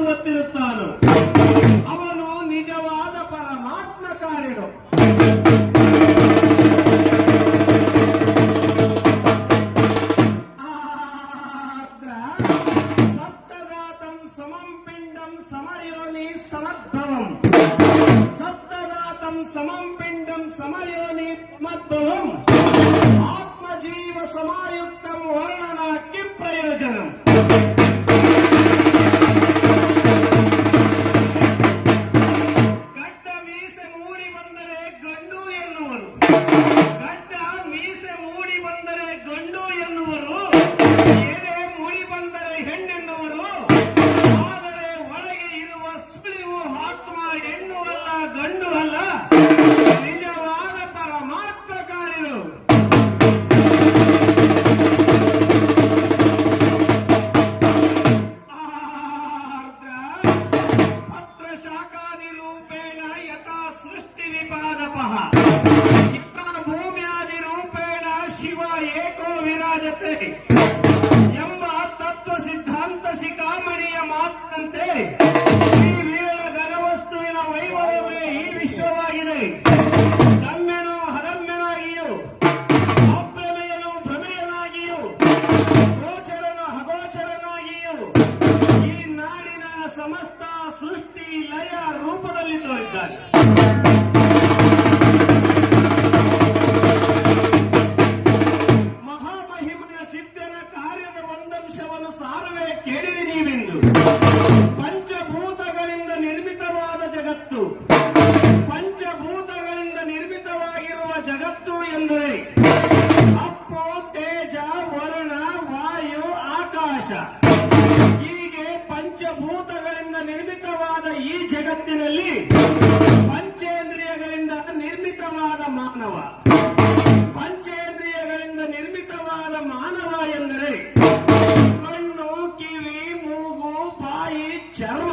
ಗೊತ್ತಿರುತ್ತಾನೋ ಅವನು ನಿಜವಾದ ಪರಮಾತ್ಮ ಕಾರ್ಯನು ಆತ್ರ ಸಪ್ತದಾತಂ ಸಮಂ ಪಿಂಡಂ ಸಮಯೋನಿ ಸಮದ್ಭವಂ ಸಪ್ತದಾತಂ ಸಮಂ ಪಿಂಡಂ ಸಮಯೋನಿ ಮದ್ಭವಂ ಆತ್ಮಜೀವ ಸಮಾಯುಕ್ತಂ ವರ್ಣನ ಕಿಂ ಪ್ರಯೋಜನಂ ಗಂಡು ಅಲ್ಲ, ನಿಜವಾದ ಪರಮಾತ್ಮ ಕಾರ್ಯರು ಪತ್ರ ಶಾಖಾದಿ ರೂಪೇಣ ಯಥಾ ಸೃಷ್ಟಿ ವಿಪಾದಪ. ಭೂಮ್ಯಾದಿ ರೂಪೇಣ ಶಿವ ಏಕೋ ವಿರಾಜತೆ ಎಂಬ ತತ್ವ ಸಿದ್ಧಾಂತ ಶಿಖಾಮಣಿಯ ಮಾತಿನಂತೆ ದಮ್ಯನು ಹದಮ್ಯನಾಗಿಯೂ ಅಪ್ರಮೇಯನು ಭ್ರಮೆಯನಾಗಿಯೂ ಗೋಚರನು ಅಗೋಚರನಾಗಿಯೂ ಈ ನಾಡಿನ ಸಮಸ್ತ ಸೃಷ್ಟಿ ಲಯ ರೂಪದಲ್ಲಿ ತೋರಿದ್ದಾನೆ. ಹೀಗೆ ಪಂಚಭೂತಗಳಿಂದ ನಿರ್ಮಿತವಾದ ಈ ಜಗತ್ತಿನಲ್ಲಿ ಪಂಚೇಂದ್ರಿಯಗಳಿಂದ ನಿರ್ಮಿತವಾದ ಮಾನವ. ಪಂಚೇಂದ್ರಿಯಗಳಿಂದ ನಿರ್ಮಿತವಾದ ಮಾನವ ಎಂದರೆ ಕಣ್ಣು, ಕಿವಿ, ಮೂಗು, ಬಾಯಿ, ಚರ್ಮ.